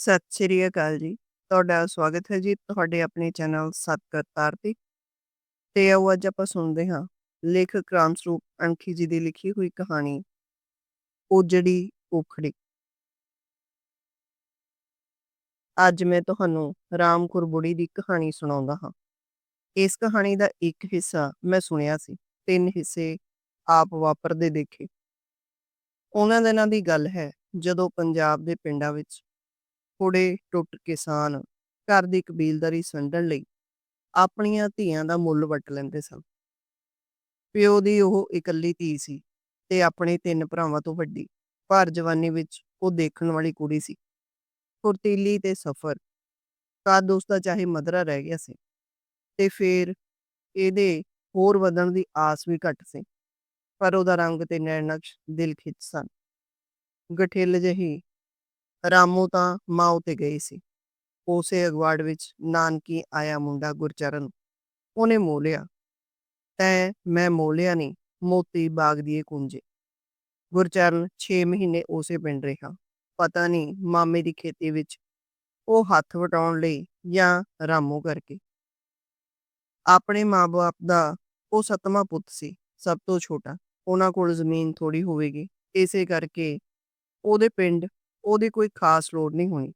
ਸਤਿ ਸ਼੍ਰੀ ਅਕਾਲ ਜੀ। ਤੁਹਾਡਾ ਸਵਾਗਤ ਹੈ ਜੀ ਤੁਹਾਡੇ ਆਪਣੇ ਚੈਨਲ ਸਤਕਰਤਾਰ ਤੇ। ਤੇ ਆਓ ਅੱਜ ਆਪਾਂ ਸੁਣਦੇ ਹਾਂ ਲੇਖਕ ਰਾਮ ਸਰੂਪ ਅਣਖੀ ਜੀ ਦੀ ਲਿਖੀ ਹੋਈ ਕਹਾਣੀ ਉਜੜੀ ਉਖੜੀ। ਅੱਜ ਮੈਂ ਤੁਹਾਨੂੰ ਰਾਮ ਕੁਰਬੁੜੀ ਦੀ ਕਹਾਣੀ ਸੁਣਾਉਂਦਾ ਹਾਂ। ਇਸ ਕਹਾਣੀ ਦਾ ਇੱਕ ਹਿੱਸਾ ਮੈਂ ਸੁਣਿਆ ਸੀ, ਤਿੰਨ ਹਿੱਸੇ ਆਪ ਵਾਪਰਦੇ ਦੇਖੇ। ਉਹਨਾਂ ਦਿਨਾਂ ਦੀ ਗੱਲ ਹੈ ਜਦੋਂ ਪੰਜਾਬ ਦੇ ਪਿੰਡਾਂ ਵਿੱਚ ਥੋੜੇ ਟੁੱਟ ਕਿਸਾਨ ਘਰ ਦੀ ਕਬੀਲਦਾਰੀ ਸੰਡਣ ਲਈ ਆਪਣੀਆਂ ਧੀਆਂ ਦਾ ਮੁੱਲ ਵੱਟ ਲੈਂਦੇ ਸਨ। ਪਿਓ ਦੀ ਉਹ ਇਕੱਲੀ ਧੀ ਸੀ ਤੇ ਆਪਣੇ ਤਿੰਨ ਭਰਾਵਾਂ ਤੋਂ ਵੱਡੀ। ਭਰ ਜਵਾਨੀ ਵਿੱਚ ਉਹ ਦੇਖਣ ਵਾਲੀ ਕੁੜੀ ਸੀ। ਫੁਰਤੀਲੀ ਤੇ ਸਫਰ, ਕੱਦ ਉਸਦਾ ਚਾਹੇ ਮਧਰਾ ਰਹਿ ਗਿਆ ਸੀ ਤੇ ਫੇਰ ਇਹਦੇ ਹੋਰ ਵਧਣ ਦੀ ਆਸ ਵੀ ਘੱਟ ਸੀ, ਪਰ ਉਹਦਾ ਰੰਗ ਤੇ ਨੈਣਕਸ਼ ਦਿਲ ਖਿੱਚ ਸਨ ਗਠਿੱਲ ਜਹੀ ਰਾਮੂ ਤਾਂ ਮਾਂ ਉਤੇ ਗਈ ਸੀ। ਉਸੇ ਅਗਵਾੜ ਵਿੱਚ ਨਾਨਕੀ ਆਇਆ ਮੁੰਡਾ ਗੁਰਚਰਨ। ਉਹਨੇ ਮੋਲਿਆ, ਤੈ ਮੈਂ ਮੋਲਿਆ ਨਹੀਂ ਮੋਤੀ ਬਾਗ ਦੀਏ ਕੁੰਜੇ। ਗੁਰਚਰਨ 6 ਮਹੀਨੇ ਉਸੇ ਪਿੰਡ ਰਿਹਾ। ਪਤਾ ਨਹੀਂ ਮਾਮੇ ਦੀ ਖੇਤੀ ਵਿੱਚ ਉਹ ਹੱਥ ਵਟਾਉਣ ਲਈ ਜਾਂ ਰਾਮੂ ਕਰਕੇ। ਆਪਣੇ ਮਾਪੇ ਦਾ ਉਹ ਸਤਵਾਂ ਪੁੱਤ ਸੀ, ਸਭ ਤੋਂ ਛੋਟਾ। ਉਹਨਾਂ ਕੋਲ ਜ਼ਮੀਨ ਥੋੜੀ ਹੋਵੇਗੀ। ਇਸੇ ਕਰਕੇ ਉਹਦੇ ਪਿੰਡ ਉਹਦੀ ਕੋਈ ਖਾਸ ਲੋੜ ਨਹੀਂ ਹੋਈ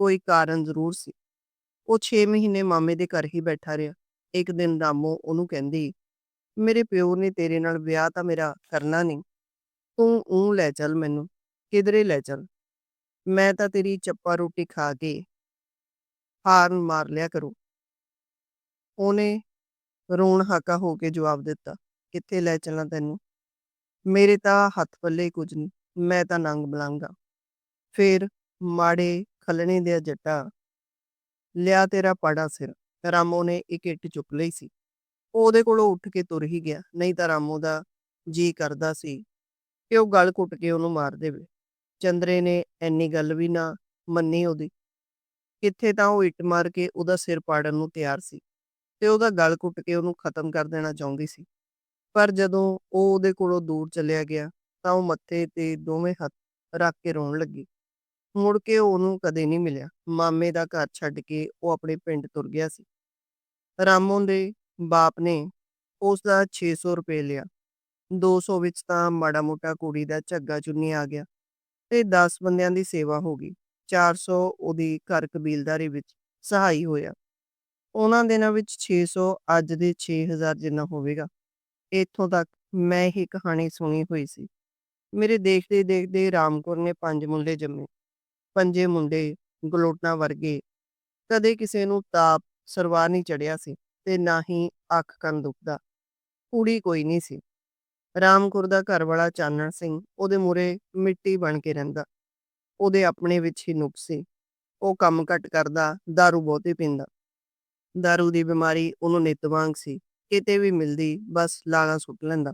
ਕੋਈ ਕਾਰਨ ਜ਼ਰੂਰ ਸੀ। ਉਹ 6 ਮਹੀਨੇ ਮਾਮੇ ਦੇ ਘਰ ਹੀ ਬੈਠਾ ਰਿਹਾ, ਇੱਕ ਦਿਨ ਰਾਮੋ ਉਹਨੂੰ ਕਹਿੰਦੀ, ਮੇਰੇ ਪਿਓ ਨੇ ਤੇਰੇ ਨਾਲ ਵਿਆਹ ਤਾਂ ਮੇਰਾ ਕਰਨਾ ਨਹੀਂ, ਤੂੰ ਉਹ ਲੈ ਚੱਲ ਮੈਨੂੰ, ਕਿਧਰੇ ਲੈ ਚੱਲ, ਮੈਂ ਤਾਂ ਤੇਰੀ ਚੱਪਾ ਰੋਟੀ ਖਾ ਕੇ ਹਾਰਨ ਮਾਰ ਲਿਆ ਕਰੂ। ਉਹਨੇ ਰੋਣ ਹਾਕਾ ਹੋ ਕੇ ਜਵਾਬ ਦਿੱਤਾ, ਕਿੱਥੇ ਲੈ ਚੱਲਾਂ ਤੈਨੂੰ? ਮੇਰੇ ਤਾਂ ਹੱਥ ਪੱਲੇ ਕੁਝ ਨਹੀਂ, ਮੈਂ ਤਾਂ ਨੰਗ ਬਲੰਗਾ ਫੇਰ ਮਾੜੇ ਖਲਣੇ ਦੇ ਜੱਟਾ ਲਿਆ ਤੇਰਾ ਪਾੜਾ ਸਿਰ। ਰਾਮੋ ਨੇ ਇੱਕ ਇੱਟ ਚੁੱਕ ਲਈ ਸੀ। ਉਹਦੇ ਕੋਲੋਂ ਉੱਠ ਕੇ ਤੁਰ ਹੀ ਗਿਆ। ਨਹੀਂ ਤਾਂ ਰਾਮੋ ਦਾ ਜੀ ਕਰਦਾ ਸੀ ਕਿ ਉਹ ਗਲ ਘੁੱਟ ਕੇ ਉਹਨੂੰ ਮਾਰ ਦੇਵੇ। ਚੰਦਰੇ ਨੇ ਐਨੀ ਗੱਲ ਵੀ ਨਾ ਮੰਨੀ ਉਹਦੀ। ਕਿੱਥੇ ਤਾਂ ਉਹ ਇੱਟ ਮਾਰ ਕੇ ਉਹਦਾ ਸਿਰ ਪਾੜਨ ਨੂੰ ਤਿਆਰ ਸੀ ਤੇ ਉਹਦਾ ਗਲ ਘੁੱਟ ਕੇ ਉਹਨੂੰ ਖਤਮ ਕਰ ਦੇਣਾ ਚਾਹੁੰਦੀ ਸੀ। ਪਰ ਜਦੋਂ ਉਹ ਉਹਦੇ ਕੋਲੋਂ ਦੂਰ ਚਲਿਆ ਗਿਆ ਤਾਂ ਉਹ ਮੱਥੇ ਤੇ ਦੋਵੇਂ ਹੱਥ ਰੱਖ ਕੇ ਰੋਣ ਲੱਗੀ। ਮੁੜ ਕੇ ਉਹਨੂੰ ਕਦੇ ਨਹੀਂ ਮਿਲਿਆ। ਮਾਮੇ ਦਾ ਘਰ ਛੱਡ ਕੇ ਉਹ ਆਪਣੇ ਪਿੰਡ ਤੁਰ ਗਿਆ ਸੀ। ਰਾਮੋਂ ਦੇ ਬਾਪ ਨੇ ਉਸ ਦਾ 600 ਰੁਪਏ ਲਿਆ। 200 ਵਿੱਚ ਤਾਂ ਮਾੜਾ ਮੋਟਾ ਕੁੜੀ ਦਾ ਝੱਗਾ ਚੁੰਨੀ ਆ ਗਿਆ ਤੇ 10 ਬੰਦਿਆਂ ਦੀ ਸੇਵਾ ਹੋ ਗਈ। 400 ਉਹਦੀ ਘਰ ਕਬੀਲਦਾਰੀ ਵਿੱਚ ਸਹਾਈ ਹੋਇਆ। ਉਹਨਾਂ ਦਿਨਾਂ ਵਿੱਚ 600 ਅੱਜ ਦੇ 6000 ਜਿੰਨਾ ਹੋਵੇਗਾ। ਇੱਥੋਂ ਤੱਕ ਮੈਂ ਇਹ ਕਹਾਣੀ ਸੁਣੀ ਹੋਈ ਸੀ। ਮੇਰੇ ਦੇਖਦੇ ਦੇਖਦੇ ਰਾਮਕੌਰ ਨੇ ਪੰਜ ਮੁੰਡੇ ਜੰਮੇ। ਪੰਜੇ ਮੁੰਡੇ ਗਲੋਟਾਂ ਵਰਗੇ ਕਦੇ ਕਿਸੇ ਨੂੰ ਤਾਪ ਸਰਵਾ ਨਹੀਂ ਚੜਿਆ ਸੀ ਤੇ ਨਾ ਹੀ ਅੱਖ ਕੰਨ ਦੁਖਦਾ ਕੁੜੀ ਕੋਈ ਨਹੀਂ ਸੀ ਰਾਮਕੌਰ ਦਾ ਘਰ ਵਾਲਾ ਚਾਨਣ ਸਿੰਘ ਉਹਦੇ ਮੂਰੇ ਮਿੱਟੀ ਬਣ ਕੇ ਰਹਿੰਦਾ ਉਹਦੇ ਆਪਣੇ ਵਿੱਚ ਹੀ ਨੁਕਸ ਸੀ ਉਹ ਕੰਮ ਘੱਟ ਕਰਦਾ दारू ਬਹੁਤੀ ਪੀਂਦਾ दारू ਦੀ ਬਿਮਾਰੀ ਉਹਨੂੰ ਨਿਤ ਵਾਂਗ ਸੀ ਕਿਤੇ ਵੀ ਮਿਲਦੀ ਬਸ ਲਾਣਾ ਸੁੱਟ ਲੈਂਦਾ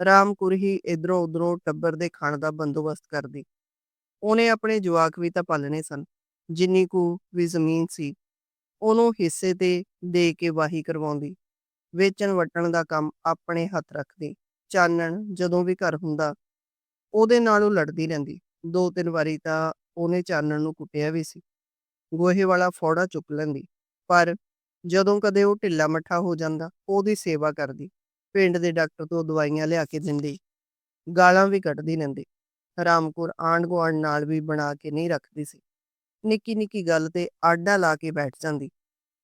ਰਾਮਕੁਰ ਹੀ ਇਧਰੋਂ ਉਧਰੋਂ ਟੱਬਰ ਦੇ ਖਾਣ ਦਾ ਬੰਦੋਬਸਤ ਕਰਦੀ ਉਹਨੇ ਆਪਣੇ ਜਵਾਕ ਵੀ ਤਾਂ ਪਾਲਣੇ ਸਨ, ਜਿੰਨੀ ਕੁ ਵੀ ਜ਼ਮੀਨ ਸੀ, ਉਹਨੂੰ ਹਿੱਸੇ ਤੇ ਦੇ ਕੇ ਵਾਹੀ ਕਰਵਾਉਂਦੀ, ਵੇਚਣ ਵਟਣ ਦਾ ਕੰਮ ਆਪਣੇ ਹੱਥ ਰੱਖਦੀ, ਚਾਨਣ ਜਦੋਂ ਵੀ ਘਰ ਹੁੰਦਾ, ਉਹਦੇ ਨਾਲ ਉਹ ਲੜਦੀ ਰਹਿੰਦੀ, ਦੋ ਤਿੰਨ ਵਾਰੀ ਤਾਂ ਉਹਨੇ ਚਾਨਣ ਨੂੰ ਕੁੱਟਿਆ ਵੀ ਸੀ, ਗੋਹੇ ਵਾਲਾ ਫੌੜਾ ਚੁੱਕ ਲੈਂਦੀ, ਪਰ ਜਦੋਂ ਕਦੇ ਉਹ ਢਿੱਲਾ ਮੱਠਾ ਹੋ ਜਾਂਦਾ, ਉਹਦੀ ਸੇਵਾ ਕਰਦੀ, ਪਿੰਡ ਦੇ ਡਾਕਟਰ ਤੋਂ ਦਵਾਈਆਂ ਲਿਆ ਕੇ ਦਿੰਦੀ, ਗਾਲਾਂ ਵੀ ਕੱਢਦੀ ਰਹਿੰਦੀ। ਰਾਮਕੌਰ ਆਂਢ ਗੁਆਂਢ ਨਾਲ ਵੀ ਬਣਾ ਕੇ ਨਹੀਂ ਰੱਖਦੀ ਸੀ। ਨਿੱਕੀ ਨਿੱਕੀ ਗੱਲ ਤੇ ਆਡਾ ਲਾ ਕੇ ਬੈਠ ਜਾਂਦੀ।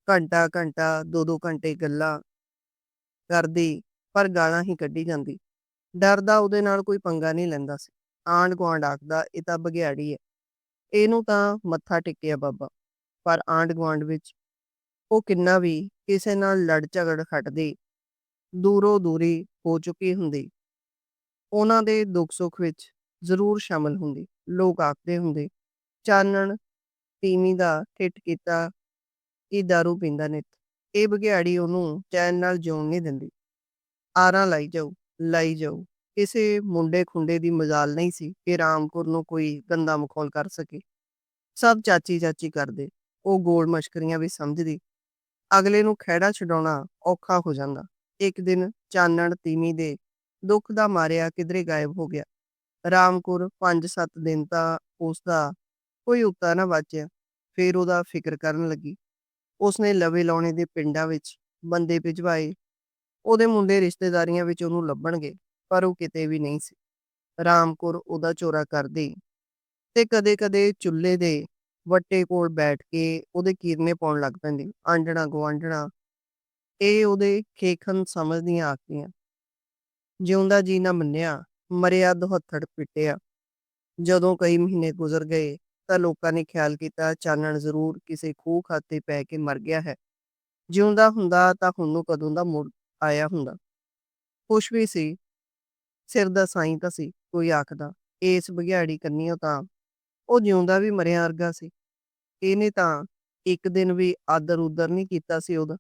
ਘੰਟਾ ਘੰਟਾ, ਦੋ ਦੋ ਘੰਟੇ ਗੱਲਾਂ ਕਰਦੀ, ਪਰ ਗਾਲਾਂ ਹੀ ਕੱਢੀ ਜਾਂਦੀ। ਡਰਦਾ ਉਹਦੇ ਨਾਲ ਕੋਈ ਪੰਗਾ ਨਹੀਂ ਲੈਂਦਾ ਸੀ। ਆਂਢ ਗੁਆਂਢ ਆਖਦਾ, ਇਹ ਤਾਂ ਬਗਿਆੜੀ ਹੈ ਇਹਨੂੰ ਤਾਂ ਮੱਥਾ ਟਿਕਿਆ ਬਾਬਾ। ਪਰ ਆਂਢ ਗੁਆਂਢ ਵਿੱਚ ਉਹ ਕਿੰਨਾ ਵੀ ਕਿਸੇ ਨਾਲ ਲੜ ਝਗੜ ਖਟਦੀ, ਦੂਰੋਂ ਦੂਰੀ ਹੋ ਚੁੱਕੀ ਹੁੰਦੀ। ਉਹਨਾਂ ਦੇ ਦੁੱਖ ਸੁੱਖ ਵਿੱਚ ਜ਼ਰੂਰ ਸ਼ਾਮਲ ਹੁੰਦੀ, ਲੋਕ ਆਖਦੇ ਹੁੰਦੇ, ਚਾਨਣ ਤੀਵੀਂ ਦਾ ਠਿੱਠ ਕੀਤਾ ਇਹ दारू ਪੀਂਦਾ ਨਿਤ। ਇਹ ਬਗਿਆੜੀ ਉਹਨੂੰ ਚੈਨ ਨਾਲ ਜਿਉਣ ਨਹੀਂ ਦਿੰਦੀ। ਆਰਾਂ ਲਾਈ ਜਾਊ ਲਾਈ ਜਾਊ। ਕਿਸੇ ਮੁੰਡੇ ਖੁੰਡੇ ਦੀ ਮਜਾਲ ਨਹੀਂ ਸੀ ਕਿ ਰਾਮਪੁਰ ਨੂੰ ਕੋਈ ਗੰਦਾ ਮਖੌਲ ਕਰ ਸਕੇ। ਸਭ ਚਾਚੀ ਚਾਚੀ ਕਰਦੇ, ਉਹ ਗੋਲ ਮਸ਼ਕਰੀਆਂ ਵੀ ਸਮਝਦੀ। ਅਗਲੇ ਨੂੰ ਖਹਿੜਾ ਛਡਾਉਣਾ ਔਖਾ ਹੋ ਜਾਂਦਾ। ਇੱਕ ਦਿਨ ਚਾਨਣ ਤੀਵੀਂ ਦੇ ਦੁੱਖ ਦਾ ਮਾਰਿਆ ਕਿਧਰੇ ਗਾਇਬ ਹੋ ਗਿਆ। ਰਾਮਕੁਰ 5-7 ਦਿਨ ਤਾਂ ਉਸ ਦਾ ਕੋਈ ਉਤਾ ਨਾ ਬਚਿਆ ਫਿਰ ਉਹਦਾ ਫਿਕਰ ਕਰਨ ਲੱਗੀ। ਉਸਨੇ ਲਵੇ ਲਾਉਣੇ ਦੇ ਪਿੰਡਾਂ ਵਿੱਚ ਬੰਦੇ ਭਿਜਵਾਏ। ਉਹਦੇ ਮੁੰਡੇ ਰਿਸ਼ਤੇਦਾਰੀਆਂ ਵਿੱਚ ਉਹਨੂੰ ਲੱਭਣਗੇ ਪਰ ਉਹ ਕਿਤੇ ਵੀ ਨਹੀਂ ਸੀ। ਰਾਮਕੌਰ ਉਹਦਾ ਚੋਰਾ ਕਰਦੀ ਤੇ ਕਦੇ-ਕਦੇ ਚੁੱਲ੍ਹੇ ਦੇ ਵੱਟੇ ਕੋਲ ਬੈਠ ਕੇ ਉਹਦੇ ਕੀਰਨੇ ਪਾਉਣ ਲੱਗ ਪੈਂਦੀ। ਆਂਡਣਾ ਗੁਆਂਢਣਾ। ਇਹ ਉਹਦੇ ਖੇਖਨ ਸਮਝਦੀਆਂ ਆਖਦੀਆਂ। ਜਿਉਂਦਾ ਜੀ ਨਾ ਮੰਨਿਆ ਮਰਿਆ ਦੁਹੱਥੜ ਪਿੱਟਿਆ। ਜਦੋਂ ਕਈ ਮਹੀਨੇ ਗੁਜ਼ਰ ਗਏ, ਤਾਂ ਲੋਕਾਂ ਨੇ ਖਿਆਲ ਕੀਤਾ, ਚਾਨਣ ਜ਼ਰੂਰ ਕਿਸੇ ਖੂਹ ਖਾਤੇ ਪੈ ਕੇ ਮਰ ਗਿਆ ਹੈ। ਜਿਉਂਦਾ ਹੁੰਦਾ ਤਾਂ ਹੁਣ ਨੂੰ ਕਦੋਂ ਦਾ ਮੁੜ ਆਇਆ ਹੁੰਦਾ। ਖੁਸ਼ ਵੀ ਸੀ, ਸਿਰ ਦਾ ਸਾਈਂ ਤਾਂ ਸੀ, ਕੋਈ ਆਖਦਾ, ਇਸ ਬਘਿਆੜੀ ਕੰਨੀਓ ਤਾਂ। ਉਹ ਜਿਉਂਦਾ ਵੀ ਮਰਿਆ ਵਰਗਾ ਸੀ। ਇਹਨੇ ਤਾਂ ਇੱਕ ਦਿਨ ਵੀ ਆਦਰ ਉਦਰ ਨਹੀਂ ਕੀਤਾ ਸੀ ਉਹਦਾ।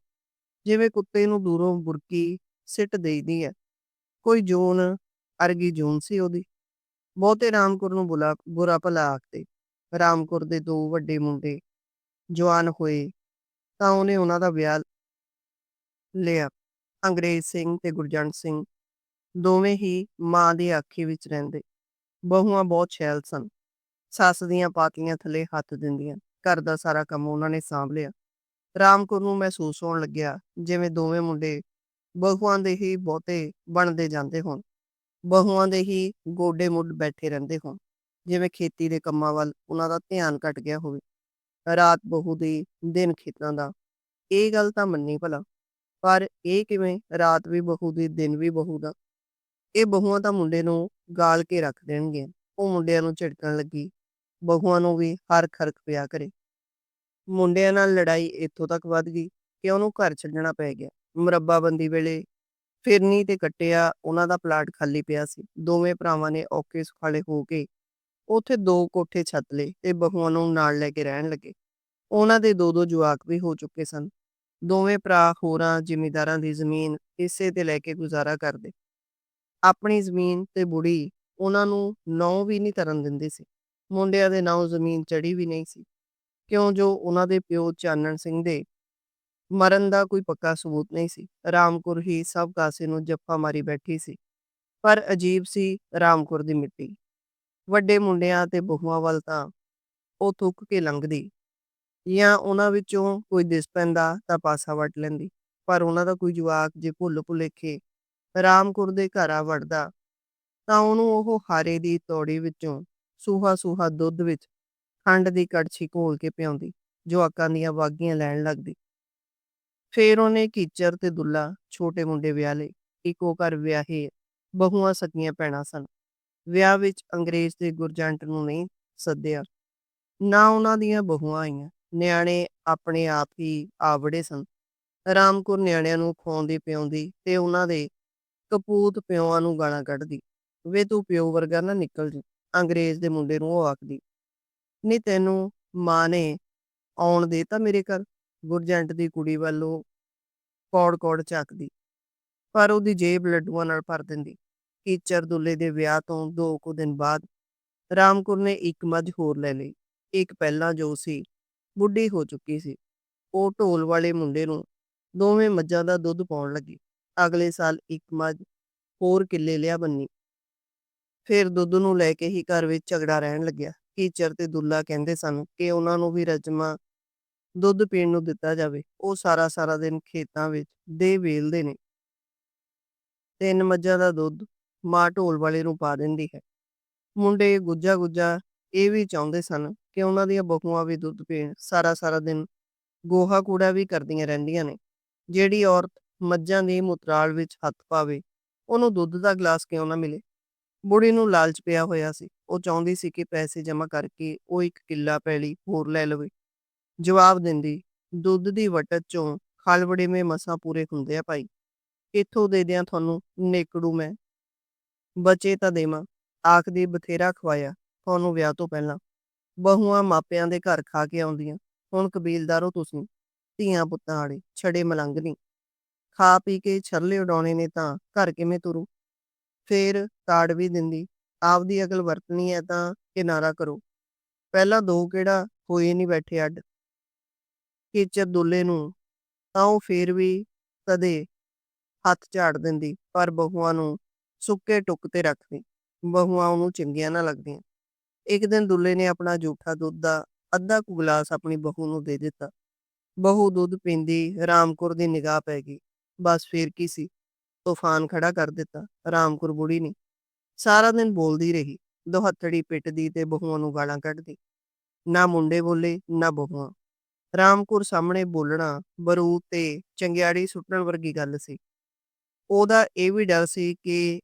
ਜਿਵੇਂ ਕੁੱਤੇ ਨੂੰ ਦੂਰੋਂ ਬੁਰਕੀ ਸਿੱਟ ਦੇਈਦੀ ਹੈ। ਕੋਈ ਜੂਨ ਅਰਗੀ ਜੂਨ ਸੀ ਉਹਦੀ। ਬਹੁਤੇ ਰਾਮਕੁਰ ਨੂੰ ਬੁਲਾ, ਬੁਰਾ ਭਲਾ ਆਖਦੇ। ਰਾਮਕੁਰ ਦੇ ਦੋ ਵੱਡੇ ਮੁੰਡੇ ਜਵਾਨ ਹੋਏ ਤਾਂ ਉਹਨੇ ਉਹਨਾਂ ਦਾ ਵਿਆਹ ਲਿਆ। ਅੰਗਰੇਜ਼ ਸਿੰਘ ਤੇ ਗੁਰਜੰਟ ਸਿੰਘ ਦੋਵੇਂ ਹੀ ਮਾਂ ਦੀ ਆਖੀ ਵਿੱਚ ਰਹਿੰਦੇ। ਬਹੂਆਂ ਬਹੁਤ ਛੈਲ ਸਨ। ਸੱਸ ਦੀਆਂ ਪਾਤਲੀਆਂ ਥੱਲੇ ਹੱਥ ਦਿੰਦੀਆਂ। ਘਰ ਦਾ ਸਾਰਾ ਕੰਮ ਉਹਨਾਂ ਨੇ ਸਾਂਭ ਲਿਆ। ਰਾਮਕੁਰ ਨੂੰ ਮਹਿਸੂਸ ਹੋਣ ਲੱਗਿਆ ਜਿਵੇਂ ਦੋਵੇਂ ਮੁੰਡੇ ਬਹੂਆਂ ਦੇ ਹੀ ਬਹੁਤੇ ਬਣਦੇ ਜਾਂਦੇ ਹੋਣ। ਬਹੂਆਂ ਦੇ ਹੀ ਗੋਡੇ ਮੁੱਢ ਬੈਠੇ ਰਹਿੰਦੇ ਹੋਣ, ਜਿਵੇਂ ਖੇਤੀ ਦੇ ਕੰਮਾਂ ਵੱਲ ਉਹਨਾਂ ਦਾ ਧਿਆਨ ਘਟ ਗਿਆ ਹੋਵੇ। ਰਾਤ ਬਹੂ ਦੀ ਦਿਨ ਖੇਤਾਂ ਦਾ, ਇਹ ਗੱਲ ਤਾਂ ਮੰਨੀ ਭਲਾ, ਪਰ ਇਹ ਕਿਵੇਂ ਰਾਤ ਵੀ ਬਹੂ ਦੀ, ਦਿਨ ਵੀ ਬਹੂ ਦਾ? ਇਹ ਬਹੂਆਂ ਤਾਂ ਮੁੰਡੇ ਨੂੰ ਗਾਲ ਕੇ ਰੱਖ ਦੇਣਗੇ, ਉਹ ਮੁੰਡਿਆਂ ਨੂੰ ਝਿੜਕਣ ਲੱਗੀ, ਬਹੂਆਂ ਨੂੰ ਵੀ ਹਰ ਖਰਕ ਪਿਆ ਕਰੇ। ਮੁੰਡਿਆਂ ਨਾਲ ਲੜਾਈ ਇੱਥੋਂ ਤੱਕ ਵੱਧ ਗਈ ਕਿ ਉਹਨੂੰ ਘਰ ਛੱਡਣਾ ਪੈ ਗਿਆ। ਮੁਰੱਬਾਬੰਦੀ ਵੇਲੇ ਫਿਰਨੀ ਤੇ ਕੱਟਿਆ ਉਹਨਾਂ ਦਾ ਪਲਾਟ ਖਾਲੀ ਪਿਆ ਸੀ। ਦੋਵੇਂ ਭਰਾਵਾਂ ਨੇ ਔਕੇ ਸੁਖਾਲੇ ਹੋ ਕੇ ਉੱਥੇ ਦੋ ਕੋਠੇ ਛੱਤ ਲਏ ਤੇ ਬਹੂਆਂ ਨੂੰ ਨਾਲ ਲੈ ਕੇ ਰਹਿਣ ਲੱਗੇ। ਉਹਨਾਂ ਦੇ ਦੋ ਦੋ ਜਵਾਕ ਵੀ ਹੋ ਚੁੱਕੇ ਸਨ। ਦੋਵੇਂ ਭਰਾ ਹੋਰਾਂ ਜ਼ਿਮੀਂਦਾਰਾਂ ਦੀ ਜ਼ਮੀਨ ਇਸੇ ਤੇ ਲੈ ਕੇ ਗੁਜ਼ਾਰਾ ਕਰਦੇ। ਆਪਣੀ ਜ਼ਮੀਨ ਤੇ ਬੁੜੀ ਉਹਨਾਂ ਨੂੰ ਨੌ ਵੀ ਨਹੀਂ ਤਰਨ ਦਿੰਦੇ ਸੀ। ਮੁੰਡਿਆਂ ਦੇ ਨਾਂ ਜ਼ਮੀਨ ਚੜੀ ਵੀ ਨਹੀਂ ਸੀ। ਕਿਉਂ ਜੋ ਉਹਨਾਂ ਦੇ ਪਿਓ ਚਾਨਣ ਸਿੰਘ ਦੇ ਮਰਨ ਦਾ ਕੋਈ ਪੱਕਾ ਸਬੂਤ ਨਹੀਂ ਸੀ। ਰਾਮਕੁਰ ਹੀ ਸਭ ਕਾਸੇ ਨੂੰ ਜੱਫਾ ਮਾਰੀ ਬੈਠੀ ਸੀ। ਪਰ ਅਜੀਬ ਸੀ ਰਾਮਕੁਰ ਦੀ ਮਿੱਟੀ। ਵੱਡੇ ਮੁੰਡਿਆਂ ਤੇ ਬਹੂਆਂ ਵੱਲ ਤਾਂ ਉਹ ਥੁੱਕ ਕੇ ਲੰਘਦੀ ਜਾਂ ਉਹਨਾਂ ਵਿੱਚੋਂ ਕੋਈ ਦਿਸ ਪੈਂਦਾ ਤਾਂ ਪਾਸਾ ਵੱਟ ਲੈਂਦੀ। ਪਰ ਉਹਨਾਂ ਦਾ ਕੋਈ ਜਵਾਕ ਜੇ ਭੁੱਲ ਭੁਲੇਖੇ ਰਾਮਕੁਰ ਦੇ ਘਰ ਆ ਵੜਦਾ ਤਾਂ ਉਹਨੂੰ ਉਹ ਹਾਰੇ ਦੀ ਤੋੜੀ ਵਿੱਚੋਂ ਸੂਹਾ ਸੂਹਾ ਦੁੱਧ ਵਿੱਚ ਖੰਡ ਦੀ ਕੜਛੀ ਘੋਲ ਕੇ ਪਿਆਉਂਦੀ, ਜਵਾਕਾਂ ਦੀਆਂ ਵਾਗੀਆਂ ਲੈਣ ਲੱਗਦੀ। ਫੇਰ ਉਹਨੇ ਕੀਚਰ ਤੇ ਦੁੱਲਾ, ਛੋਟੇ ਮੁੰਡੇ ਵਿਆਹ ਲਏ। ਇੱਕੋ ਘਰ ਵਿਆਹੇ ਬਹੂਆਂ ਸਕੀਆਂ ਭੈਣਾਂ ਸਨ। ਵਿਆਹ ਵਿੱਚ ਅੰਗਰੇਜ਼ ਦੇ ਗੁਰਜੰਟ ਨੂੰ ਨਹੀਂ ਸੱਦਿਆ। ਨਾ ਉਹਨਾਂ ਦੀਆਂ ਬਹੂਆਂ ਆਈਆਂ। ਨਿਆਣੇ ਆਪਣੇ ਆਪ ਹੀ ਆਵੜੇ ਸਨ। ਰਾਮਕੁਰ ਨਿਆਣਿਆਂ ਨੂੰ ਖਵਾਉਂਦੀ ਪਿਆਉਂਦੀ ਤੇ ਉਹਨਾਂ ਦੇ ਕਪੂਤ ਪਿਓਆਂ ਨੂੰ ਗਾਲਾਂ ਕੱਢਦੀ। ਵੇ ਤੂੰ ਪਿਓ ਵਰਗਾ ਨਾ ਨਿਕਲ ਜੀ। ਅੰਗਰੇਜ਼ ਦੇ ਮੁੰਡੇ ਨੂੰ ਉਹ ਆਖਦੀ। ਨਹੀਂ ਤੈਨੂੰ ਮਾਂ ਨੇ ਆਉਣ ਦੇ ਤਾਂ ਮੇਰੇ ਘਰ। ਗੁਰਜੰਟ ਦੀ ਕੁੜੀ ਵੱਲੋਂ ਕੌੜ-ਕੌੜ ਝਾਕਦੀ ਪਰ ਉਹਦੀ ਜੇਬ ਲੱਡੂਆਂ ਨਾਲ ਭਰ ਦਿੰਦੀ। ਕੀਚਰ ਦੁੱਲੇ ਦੇ ਵਿਆਹ ਤੋਂ ਦੋ ਕੁ ਦਿਨ ਬਾਅਦ ਰਾਮਕੁਰ ਨੇ ਇੱਕ ਮੱਝ ਹੋਰ ਲੈ ਲਈ। ਇੱਕ ਪਹਿਲਾਂ ਜੋ ਸੀ, ਬੁੱਢੀ ਹੋ ਚੁੱਕੀ ਸੀ। ਉਹ ਢੋਲ ਵਾਲੇ ਮੁੰਡੇ ਨੂੰ ਦੋਵੇਂ ਮੱਝਾਂ ਦਾ ਦੁੱਧ ਪਾਉਣ ਲੱਗੀ। ਅਗਲੇ ਸਾਲ ਇੱਕ ਮੱਝ ਹੋਰ ਕਿੱਲੇ ਲਿਆ ਬੰਨੀ। ਫਿਰ ਦੁੱਧ ਨੂੰ ਲੈ ਕੇ ਹੀ ਘਰ ਵਿੱਚ ਝਗੜਾ ਰਹਿਣ ਲੱਗਿਆ। ਕੀਚਰ ਤੇ ਦੁੱਲਾ ਕਹਿੰਦੇ ਸਨ ਕਿ ਉਹਨਾਂ ਨੂੰ ਵੀ ਰਜਮਾ ਦੁੱਧ ਪੀਣ ਨੂੰ ਦਿੱਤਾ ਜਾਵੇ, ਉਹ ਸਾਰਾ ਸਾਰਾ ਦਿਨ ਖੇਤਾਂ ਵਿੱਚ ਦੇ ਵੇਲਦੇ ਨੇ। ਤਿੰਨ ਮੱਝਾਂ ਦਾ ਦੁੱਧ ਮਾਂ ਢੋਲ ਵਾਲੇ ਨੂੰ ਪਾ ਦਿੰਦੀ ਹੈ। ਮੁੰਡੇ ਗੁੱਜਾ ਗੁੱਜਾ ਇਹ ਵੀ ਚਾਹੁੰਦੇ ਸਨ ਕਿ ਉਹਨਾਂ ਦੀਆਂ ਬਹੂਆਂ ਵੀ ਦੁੱਧ ਪੀਣ ਸਾਰਾ ਸਾਰਾ ਦਿਨ ਗੋਹਾ ਕੂੜਾ ਵੀ ਕਰਦੀਆਂ ਰਹਿੰਦੀਆਂ ਨੇ। ਜਿਹੜੀ ਔਰਤ ਮੱਝਾਂ ਦੀ ਮੁਤਰਾਲ ਵਿੱਚ ਹੱਥ ਪਾਵੇ, ਉਹਨੂੰ ਦੁੱਧ ਦਾ ਗਲਾਸ ਕਿਉਂ ਨਾ ਮਿਲੇ? ਬੁੜੀ ਨੂੰ ਲਾਲਚ ਪਿਆ ਹੋਇਆ ਸੀ। ਉਹ ਚਾਹੁੰਦੀ ਸੀ ਕਿ ਪੈਸੇ ਜਮ੍ਹਾਂ ਕਰਕੇ ਉਹ ਇੱਕ ਕਿੱਲਾ ਪੈਲੀ ਹੋਰ ਲੈ ਲਵੇ। ਜਵਾਬ ਦਿੰਦੀ, ਦੁੱਧ ਦੀ ਵਟਤ ਚੋਂ ਖਲਵੜੇ ਮੇ ਮਸਾਂ ਪੂਰੇ ਹੁੰਦੇ ਆ ਭਾਈ। ਇੱਥੋਂ ਦੇ ਦਿਆਂ ਤੁਹਾਨੂੰ ਨੇਕੜੂ ਮੈਂ। ਬਚੇ ਤਾਂ ਦੇਵਾਂ। ਆਖਦੀ ਬਥੇਰਾ ਖਵਾਇਆ ਤੁਹਾਨੂੰ ਵਿਆਹ ਤੋਂ ਪਹਿਲਾਂ। ਬਹੂਆਂ ਮਾਪਿਆਂ ਦੇ ਘਰ ਖਾ ਕੇ ਆਉਂਦੀਆਂ। ਹੁਣ ਕਬੀਲਦਾਰੋ ਤੁਸੀਂ, ਧੀਆਂ ਪੁੱਤਾਂ ਵਾਲੇ, ਛੜੇ ਮਲੰਗ ਨਹੀਂ ਖਾ ਪੀ ਕੇ ਛਰਲੇ ਉਡਾਉਣੇ ਨੇ ਤਾਂ ਘਰ ਕਿਵੇਂ ਤੁਰੂ? ਫੇਰ ਤਾੜ ਵੀ ਦਿੰਦੀ, ਆਪਦੀ ਅਕਲ ਵਰਤਣੀ ਹੈ ਤਾਂ ਕਿਨਾਰਾ ਕਰੋ। ਪਹਿਲਾਂ ਦੋ ਕਿਹੜਾ ਹੋਏ ਨਹੀਂ ਬੈਠੇ ਅੱਡ। ਕੀਚਰ ਦੁੱਲੇ ਨੂੰ, ਤਾਂ ਉਹ ਫੇਰ ਵੀ ਕਦੇ ਹੱਥ ਝਾੜ ਦਿੰਦੀ, ਪਰ ਬਹੂਆਂ ਨੂੰ ਸੁੱਕੇ ਟੁੱਕ ਤੇ ਰੱਖਦੀ। ਬਹੂਆਂ ਉਹਨੂੰ ਚੰਗੀਆਂ ਨਾ ਲੱਗਦੀਆਂ। ਇੱਕ ਦਿਨ ਦੁੱਲੇ ਨੇ ਆਪਣਾ ਜੂਠਾ ਦੁੱਧ ਦਾ ਅੱਧਾ ਕੁ ਗਲਾਸ ਆਪਣੀ ਬਹੂ ਨੂੰ ਦੇ ਦਿੱਤਾ। ਬਹੂ ਦੁੱਧ ਪੀਂਦੀ, ਰਾਮਕੁਰ ਦੀ ਨਿਗਾਹ ਪੈ ਗਈ। ਬਸ ਫੇਰ ਕੀ ਸੀ? ਤੂਫਾਨ ਖੜਾ ਕਰ ਦਿੱਤਾ। ਰਾਮਕੁਰ ਬੁੜੀ ਨੇ ਸਾਰਾ ਦਿਨ ਬੋਲਦੀ ਰਹੀ। ਦੁਹੱਥੜੀ ਪਿੱਟਦੀ ਤੇ ਬਹੂਆਂ ਨੂੰ ਗਾਲਾਂ ਕੱਢਦੀ। ਨਾ ਮੁੰਡੇ ਬੋਲੇ, ਨਾ ਬਹੂਆਂ। ਰਾਮਕੁਰ ਸਾਹਮਣੇ ਬੋਲਣਾ ਬਰੂ ਤੇ ਚੰਗਿਆੜੀ ਸੁੱਟਣ ਵਰਗੀ ਗੱਲ ਸੀ। ਉਹਦਾ ਇਹ ਵੀ ਡਰ ਸੀ ਕਿ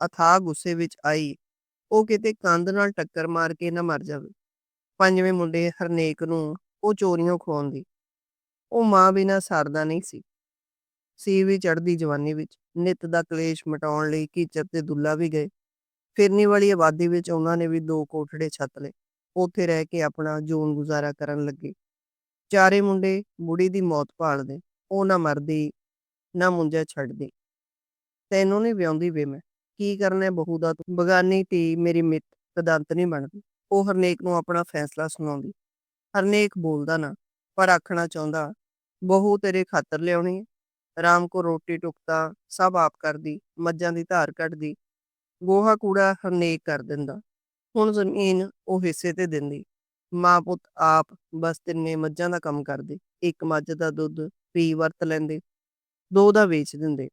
ਅਥਾਹ ਗੁੱਸੇ ਵਿੱਚ ਆਈ, ਉਹ ਕਿਤੇ ਕੰਧ ਨਾਲ ਟੱਕਰ ਮਾਰ ਕੇ ਨਾ ਮਰ ਜਾਵੇ। ਪੰਜਵੇਂ ਮੁੰਡੇ ਹਰਨੇਕ ਨੂੰ ਉਹ ਚੋਰੀਆਂ ਖਵਾਉਂਦੀ ਉਹ ਮਾਂ ਬਿਨਾ ਸਰਦਾ ਨਹੀਂ ਸੀ। ਸੀ ਵੀ ਚੜ੍ਹਦੀ ਜਵਾਨੀ ਵਿੱਚ ਨਿਤ ਦਾ ਕਲੇਸ਼ ਮਟਾਉਣ ਲਈ ਕੀਚਰ ਤੇ ਦੁੱਲਾ ਵੀ ਗਏ। ਫਿਰਨੀ ਵਾਲੀ ਆਬਾਦੀ ਵਿੱਚ ਉਹਨਾਂ ਨੇ ਵੀ ਦੋ ਕੋਠੜੇ ਛੱਤ ਲਏ। ਉੱਥੇ ਰਹਿ ਕੇ ਆਪਣਾ ਜੂਨ ਗੁਜ਼ਾਰਾ ਕਰਨ ਲੱਗੇ। ਚਾਰੇ ਮੁੰਡੇ ਬੁੜੀ ਦੀ ਮੌਤ ਭਾਲਦੇ, ਉਹ ਨਾ ਮਰਦੀ, ਨਾ ਮੁੰਜਾ ਛੱਡਦੀ। ਤੈਨੂੰ ਨਹੀਂ ਵਿਆਉਂਦੀ ਵੇ ਮੈਂ। ਕੀ ਕਰਨਾ ਹੈ ਬਹੂ ਦਾ ਤੂੰ? ਬਗਾਨੀ ਧੀ ਮੇਰੀ ਮਿੱਤ ਕਦੰਤ ਨਹੀਂ ਬਣਦੀ। ਉਹ ਹਰਨੇਕ ਨੂੰ ਆਪਣਾ ਫੈਸਲਾ ਸੁਣਾਉਂਦੀ। ਹਰਨੇਕ ਬੋਲਦਾ ਨਾ, ਪਰ ਆਖਣਾ ਚਾਹੁੰਦਾ, ਬਹੂ ਤੇਰੇ ਖਾਤਰ ਲਿਆਉਣੀ ਹੈ ਰਾਮ ਕੋ ਰੋਟੀ ਟੁਕਤਾ ਸਭ ਆਪ ਕਰਦੀ, ਮੱਝਾਂ ਦੀ ਧਾਰ ਕੱਢਦੀ। ਗੋਹਾ ਕੂੜਾ ਹਰਨੇਕ ਕਰ ਦਿੰਦਾ। ਹੁਣ ਜ਼ਮੀਨ ਉਹ ਹਿੱਸੇ ਤੇ ਦਿੰਦੀ। ਮਾਂ ਪੁੱਤ ਆਪ ਬਸ ਤਿੰਨੇ ਮੱਝਾਂ ਦਾ ਕੰਮ ਕਰਦੇ। ਇੱਕ ਮੱਝ ਦਾ ਦੁੱਧ ਪੀ ਵਰਤ ਲੈਂਦੇ, ਦੋ ਦਾ ਵੇਚ ਦਿੰਦੇ।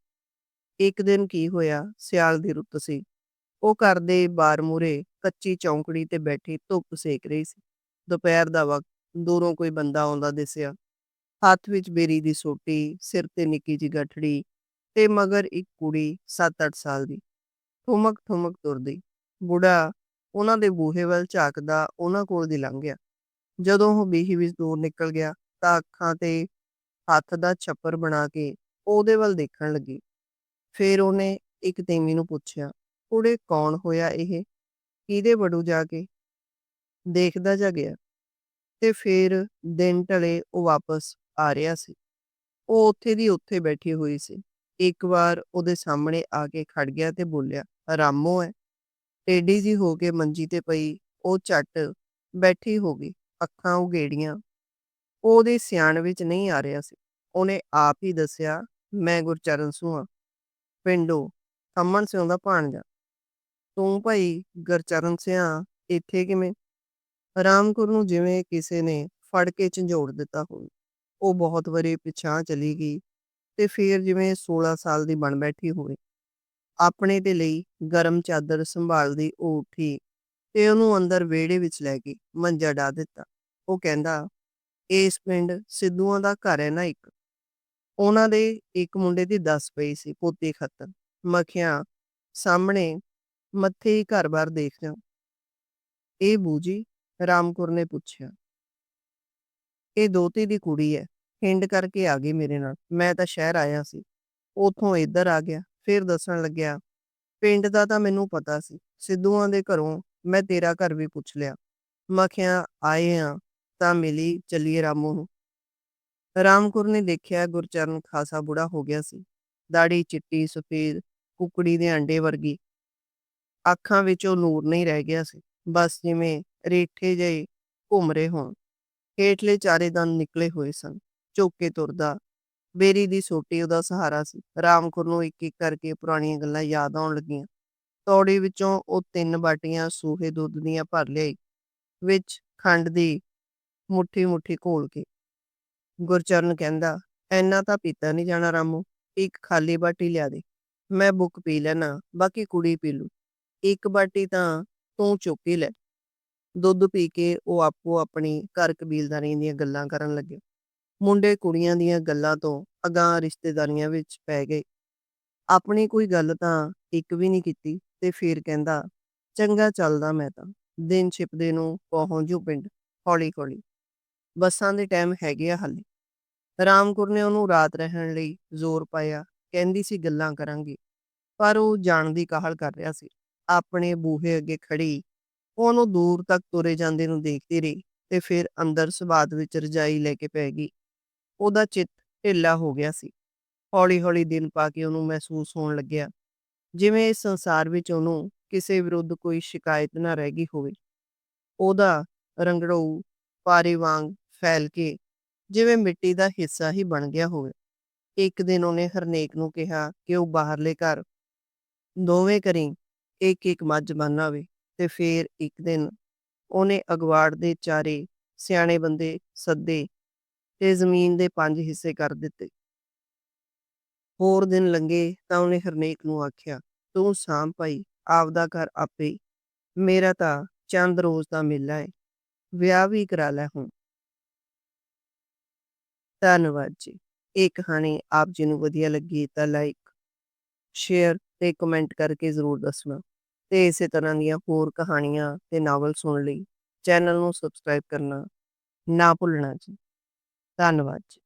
ਇੱਕ ਦਿਨ ਕੀ ਹੋਇਆ, ਸਿਆਲ ਦੀ ਰੁੱਤ ਸੀ। ਉਹ ਘਰ ਦੇ ਬਾਰ ਮੂਰੇ ਕੱਚੀ ਚੌਂਕੜੀ ਤੇ ਬੈਠੀ ਧੁੱਪ ਸੇਕ ਰਹੀ ਸੀ। ਦੁਪਹਿਰ ਦਾ ਵਕਤ ਦੂਰੋਂ ਕੋਈ ਬੰਦਾ ਆਉਂਦਾ ਦਿਸਿਆ। ਹੱਥ ਵਿੱਚ ਬੇਰੀ ਦੀ ਸੋਟੀ, ਸਿਰ ਤੇ ਨਿੱਕੀ ਜਿਹੀ ਗਠੜੀ ਤੇ ਮਗਰ ਇੱਕ ਕੁੜੀ 7-8 ਸਾਲ ਦੀ। ਠੁਮਕ ਠੁਮਕ ਤੁਰਦੀ। ਬੁੜਾ ਉਹਨਾਂ ਦੇ ਬੂਹੇ ਵੱਲ ਝਾਕਦਾ ਉਹਨਾਂ ਕੋਲ ਦੀ ਲੰਘ ਗਿਆ। ਜਦੋਂ ਉਹ ਬੀਹੀ ਵਿੱਚ ਦੂਰ ਨਿਕਲ ਗਿਆ ਤਾਂ ਅੱਖਾਂ ਤੇ ਹੱਥ ਦਾ ਛੱਪਰ ਬਣਾ ਕੇ ਉਹਦੇ ਵੱਲ ਦੇਖਣ ਲੱਗੀ। ਫਿਰ ਉਹਨੇ ਇੱਕ ਤੀਵੀਂ ਨੂੰ ਪੁੱਛਿਆ, ਕੁੜੇ, ਕੌਣ ਹੋਇਆ ਇਹ? ਕਿਹਦੇ ਬੜੂ ਜਾ ਕੇ? ਦੇਖਦਾ ਜਾ ਗਿਆ। ਤੇ ਫਿਰ ਦਿਨ ਢਲੇ ਉਹ ਵਾਪਸ ਆ ਰਿਹਾ ਸੀ। ਉਹ ਉੱਥੇ ਦੀ ਉੱਥੇ ਬੈਠੀ ਹੋਈ ਸੀ। ਇੱਕ ਵਾਰ ਉਹਦੇ ਸਾਹਮਣੇ ਆ ਕੇ ਖੜ ਗਿਆ ਤੇ ਬੋਲਿਆ, ਰਾਮੋ ਹੈ ਟੇਢੀ ਜੀ ਹੋ ਕੇ ਮੰਜੀ ਤੇ ਪਈ, ਉਹ ਝੱਟ ਬੈਠੀ ਹੋ ਗਈ, ਅੱਖਾਂ ਉਗੇੜੀਆਂ ਉਹ ਉਹਦੇ ਸਿਆਣ ਵਿੱਚ ਨਹੀਂ ਆ ਰਿਹਾ ਸੀ। ਉਹਨੇ ਆਪ ਹੀ ਦੱਸਿਆ, ਮੈਂ ਗੁਰਚਰਨ ਸੂਹਾ ਪਿੰਡੋਂ ਅਮਨ ਸਿਉਂ ਦਾ ਭਾਣਜਾ। ਤੂੰ ਭਾਈ ਗੁਰਚਰਨ ਸਿਆ, ਇੱਥੇ ਕਿਵੇਂ? ਰਾਮਕੁਰ ਨੂੰ ਜਿਵੇਂ ਕਿਸੇ ਨੇ ਫੜ ਕੇ ਝੰਜੋੜ ਦਿੱਤਾ ਹੋਵੇ। ਉਹ ਬਹੁਤ ਵਾਰੀ ਪਿਛਾਂ ਚਲੀ ਗਈ ਤੇ ਫਿਰ ਜਿਵੇਂ 16 ਸਾਲ ਦੀ ਬਣ ਬੈਠੀ ਹੋਵੇ। ਆਪਣੇ ਦੇ ਲਈ ਗਰਮ ਚਾਦਰ ਸੰਭਾਲਦੀ ਉਹ ਉੱਠੀ ਤੇ ਉਹਨੂੰ ਅੰਦਰ ਵਿਹੜੇ ਵਿੱਚ ਲੈ ਗਈ ਮੰਜਾ ਢਾ ਦਿੱਤਾ। ਉਹ ਕਹਿੰਦਾ, ਇਸ ਪਿੰਡ ਸਿੱਧੂਆਂ ਦਾ ਘਰ ਹੈ ਨਾ ਇੱਕ? ਉਹਨਾਂ ਦੇ ਇੱਕ ਮੁੰਡੇ ਦੀ ਦੱਸ ਪਈ ਸੀ ਪੋਤੀ ਖੱਤਰ। ਮੱਖੀਆਂ ਸਾਹਮਣੇ ਮੱਥੇ ਹੀ ਘਰ-ਬਾਰ ਦੇਖ ਜਾ। ਇਹ ਬੂਜੀ ਰਾਮਕੁਰ ਨੇ ਪੁੱਛਿਆ। ਇਹ ਦੋਤੀ ਦੀ ਕੁੜੀ ਹੈ। ਹਿੰਡ ਕਰਕੇ ਆ ਗਈ ਮੇਰੇ ਨਾਲ। ਮੈਂ ਤਾਂ ਸ਼ਹਿਰ ਆਇਆ ਸੀ। ਉਥੋਂ ਇੱਧਰ ਆ ਗਿਆ। ਫਿਰ ਦੱਸਣ ਲੱਗਿਆ, ਪਿੰਡ ਦਾ ਤਾਂ ਮੈਨੂੰ ਪਤਾ ਸੀ, ਸਿੱਧੂਆਂ ਦੇ ਘਰੋਂ ਮੈਂ ਤੇਰਾ ਘਰ ਵੀ ਪੁੱਛ ਲਿਆ। ਮਖਿਆ ਆਏ ਆ, ਤਾਂ ਮਿਲੀ, ਚੱਲੀਏ ਰਾਮੂ ਨੂੰ। ਰਾਮਕੁਰ ਨੇ ਦੇਖਿਆ ਗੁਰਚਰਨ ਖਾਸਾ ਬੁੜਾ ਹੋ ਗਿਆ ਸੀ ਦਾੜੀ ਚਿੱਟੀ, ਸਫੇਦ, ਕੁਕੜੀ ਦੇ ਅੰਡੇ ਵਰਗੀ। ਅੱਖਾਂ ਵਿੱਚੋਂ ਨੂਰ ਨਹੀਂ ਰਹਿ ਗਿਆ ਸੀ, ਬਸ ਜਿਵੇਂ ਰੇਠੇ ਜਿਹੇ ਘੁੰਮ ਰਹੇ ਹੋਣ। ਹੇਠਲੇ ਚਾਰੇ ਦੰਦ ਨਿਕਲੇ ਹੋਏ ਸਨ, ਝੋਕੇ ਤੁਰਦਾ ਬੇਰੀ ਦੀ ਸੋਟੀ ਉਹਦਾ ਸਹਾਰਾ ਸੀ। ਰਾਮਕੁਰ ਨੂੰ ਇੱਕ ਇੱਕ ਕਰਕੇ ਪੁਰਾਣੀਆਂ ਗੱਲਾਂ ਯਾਦ ਆਉਣ ਲੱਗੀਆਂ। ਤੌੜੀ ਵਿੱਚੋਂ ਉਹ ਤਿੰਨ ਬਾਟੀਆਂ ਸੂਹੇ ਦੁੱਧ ਦੀਆਂ ਭਰ ਲਿਆਈ, ਵਿੱਚ ਖੰਡ ਦੀ ਮੁੱਠੀ ਮੁੱਠੀ ਘੋਲ ਕੇ। ਗੁਰਚਰਨ ਕਹਿੰਦਾ, ਐਨਾ ਤਾਂ ਪੀਤਾ ਨਹੀਂ ਜਾਣਾ ਰਾਮੂ, ਇੱਕ ਖਾਲੀ ਬਾਟੀ ਲਿਆ ਦੇ। ਮੈਂ ਬੁੱਕ ਪੀ ਲੈਣਾ ਬਾਕੀ ਕੁੜੀ ਪੀ ਲੂ। ਇੱਕ ਬਾਟੀ ਤਾਂ ਤੂੰ ਚੁੱਕੀ ਲੈ। ਦੁੱਧ ਪੀ ਕੇ ਉਹ ਆਪੋ ਆਪਣੀ ਘਰ ਕਬੀਲਦਾਰੀ ਦੀਆਂ ਗੱਲਾਂ ਕਰਨ ਲੱਗੇ ਮੁੰਡੇ ਕੁੜੀਆਂ ਦੀਆਂ ਗੱਲਾਂ ਤੋਂ ਅਗਾਂਹ ਰਿਸ਼ਤੇਦਾਰੀਆਂ ਵਿੱਚ ਪੈ ਗਏ। ਆਪਣੀ ਕੋਈ ਗੱਲ ਤਾਂ ਇੱਕ ਵੀ ਨਹੀਂ ਕੀਤੀ ਤੇ ਫਿਰ ਕਹਿੰਦਾ, ਚੰਗਾ ਚੱਲਦਾ ਮੈਂ ਤਾਂ। ਦਿਨ ਛਿਪਦੇ ਨੂੰ ਪਹੁੰਚ ਪਿੰਡ ਹੌਲੀ ਹੌਲੀ ਬੱਸਾਂ ਦੇ ਟਾਈਮ ਹੈਗੇ ਆ ਹਾਲੇ। ਰਾਮਕੁਰ ਨੇ ਉਹਨੂੰ ਰਾਤ ਰਹਿਣ ਲਈ ਜ਼ੋਰ ਪਾਇਆ, ਕਹਿੰਦੀ ਸੀ ਗੱਲਾਂ ਕਰਾਂਗੇ। ਪਰ ਉਹ ਜਾਣ ਦੀ ਕਾਹਲ ਕਰ ਰਿਹਾ ਸੀ। ਆਪਣੇ ਬੂਹੇ ਅੱਗੇ ਖੜੀ ਉਹਨੂੰ ਦੂਰ ਤੱਕ ਤੁਰੇ ਜਾਂਦੇ ਨੂੰ ਦੇਖਦੀ ਰਹੀ ਤੇ ਫਿਰ ਅੰਦਰ ਸਵਾਦ ਵਿੱਚ ਰਜਾਈ ਲੈ ਕੇ ਪੈ ਗਈ। ਉਹਦਾ ਚਿੱਤ ਢਿੱਲਾ ਹੋ ਗਿਆ ਸੀ। ਹੌਲੀ-ਹੌਲੀ ਦਿਨ ਪਾ ਕੇ ਉਹਨੂੰ ਮਹਿਸੂਸ ਹੋਣ ਲੱਗਿਆ। ਜਿਵੇਂ ਇਸ ਸੰਸਾਰ ਵਿੱਚ ਉਹਨੂੰ ਕਿਸੇ ਵਿਰੁੱਧ ਕੋਈ ਸ਼ਿਕਾਇਤ ਨਾ ਰਹਿ ਗਈ ਹੋਵੇ। ਉਹਦਾ ਰੰਗੜੂ ਪਾਰੇ ਵਾਂਗ ਫੈਲ ਕੇ ਜਿਵੇਂ ਮਿੱਟੀ ਦਾ ਹਿੱਸਾ ਹੀ ਬਣ ਗਿਆ ਹੋਵੇ। ਇੱਕ ਦਿਨ ਉਹਨੇ ਹਰਨੇਕ ਨੂੰ ਕਿਹਾ ਕਿ ਉਹ ਬਾਹਰਲੇ ਘਰ ਦੋਵੇਂ ਕਰੀ ਇੱਕ ਇੱਕ ਮੱਝ ਬੰਨਾਵੇ ਤੇ ਫੇਰ ਇੱਕ ਦਿਨ ਉਹਨੇ ਅਗਵਾੜ ਦੇ ਚਾਰੇ ਸਿਆਣੇ ਬੰਦੇ ਸੱਦੇ ਤੇ ਜ਼ਮੀਨ ਦੇ ਪੰਜ ਹਿੱਸੇ ਕਰ ਦਿੱਤੇ। ਹੋਰ ਦਿਨ ਲੰਘੇ ਤਾਂ ਉਹਨੇ ਹਰਨੇਕ ਨੂੰ ਆਖਿਆ, ਤੂੰ ਸਾਂਭ ਭਾਈ, ਆਪਦਾ ਘਰ ਆਪੇ ਮੇਰਾ ਤਾਂ ਚੰਦ ਰੋਜ਼ ਦਾ ਮੇਲਾ ਹੈ ਵਿਆਹ ਵੀ ਕਰਾ ਲੈ ਹੁਣ। ਧੰਨਵਾਦ ਜੀ। ਇਹ ਕਹਾਣੀ ਆਪ ਜੀ ਨੂੰ ਵਧੀਆ ਲੱਗੀ ਤਾਂ ਲਾਈਕ, ਸ਼ੇਅਰ ਤੇ ਕਮੈਂਟ ਕਰਕੇ ਜ਼ਰੂਰ ਦੱਸਣਾ। ਤੇ ਇਸੇ ਤਰ੍ਹਾਂ ਦੀਆਂ ਹੋਰ ਕਹਾਣੀਆਂ ਤੇ ਨਾਵਲ ਸੁਣਨ ਲਈ ਚੈਨਲ ਨੂੰ ਸਬਸਕ੍ਰਾਈਬ ਕਰਨਾ ਨਾ ਭੁੱਲਣਾ ਜੀ। ਧੰਨਵਾਦ ਜੀ।